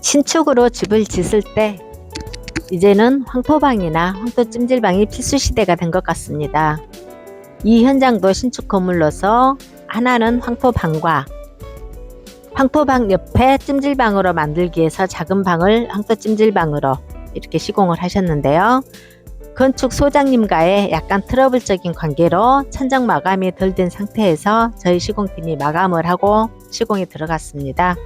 신축으로 집을 짓을 때 이제는 황토방이나 황토 찜질방이 필수 시대가 된 것 같습니다. 이 현장도 신축 건물로서 하나는 황토방과 황토방 옆에 찜질방으로 만들기 위해서 작은 방을 황토 찜질방으로 이렇게 시공을 하셨는데요. 건축 소장님과의 약간 트러블적인 관계로 천장 마감이 덜 된 상태에서 저희 시공팀이 마감을 하고 시공에 들어갔습니다.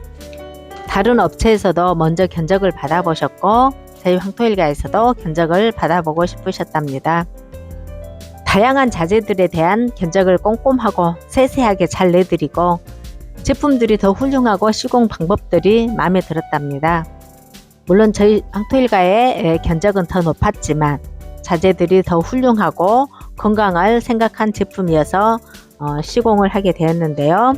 다른 업체에서도 먼저 견적을 받아보셨고 저희 황토일가에서도 견적을 받아보고 싶으셨답니다. 다양한 자재들에 대한 견적을 꼼꼼하고 세세하게 잘 내드리고 제품들이 더 훌륭하고 시공 방법들이 마음에 들었답니다. 물론 저희 황토일가의 견적은 더 높았지만 자재들이 더 훌륭하고 건강을 생각한 제품이어서 어, 시공을 하게 되었는데요.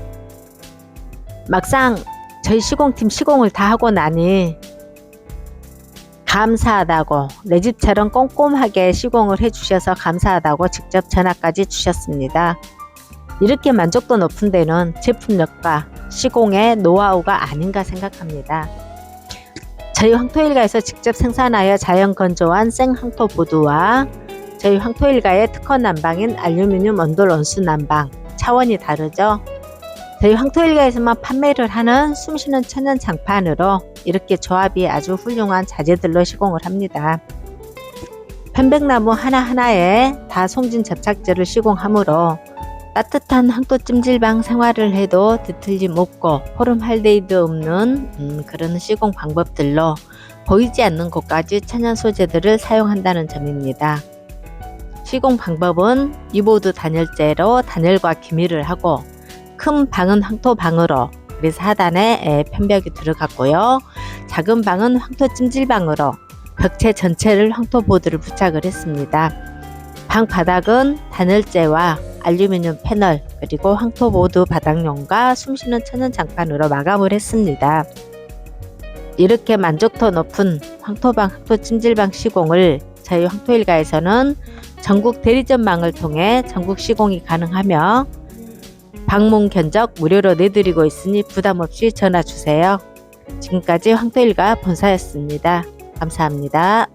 막상 저희 시공팀 시공을 다 하고 나니 감사하다고 내 집처럼 꼼꼼하게 시공을 해주셔서 감사하다고 직접 전화까지 주셨습니다. 이렇게 만족도 높은 데는 제품력과 시공의 노하우가 아닌가 생각합니다. 저희 황토일가에서 직접 생산하여 자연 건조한 생황토 보드와 저희 황토일가의 특허 난방인 알루미늄 온돌 온수 난방 차원이 다르죠. 저희 황토일가에서만 판매를 하는 숨쉬는 천연 장판으로 이렇게 조합이 아주 훌륭한 자재들로 시공을 합니다. 편백나무 하나하나에 다 송진 접착제를 시공하므로 따뜻한 황토 찜질방 생활을 해도 뒤틀림 없고 포름할데이드 없는 음, 그런 시공 방법들로 보이지 않는 곳까지 천연 소재들을 사용한다는 점입니다. 시공 방법은 이보드 단열재로 단열과 기미를 하고 큰 방은 황토 방으로 그래서 하단에 편벽이 들어갔고요. 작은 방은 황토 찜질방으로 벽체 전체를 황토 보드를 부착을 했습니다. 방 바닥은 단열재와 알루미늄 패널 그리고 황토보드 바닥용과 숨쉬는 천연 장판으로 마감을 했습니다. 이렇게 만족도 높은 황토방 황토 찜질방 시공을 저희 황토일가에서는 전국 대리점망을 통해 전국 시공이 가능하며 방문 견적 무료로 내드리고 있으니 부담 없이 전화 주세요. 지금까지 황토일가 본사였습니다. 감사합니다.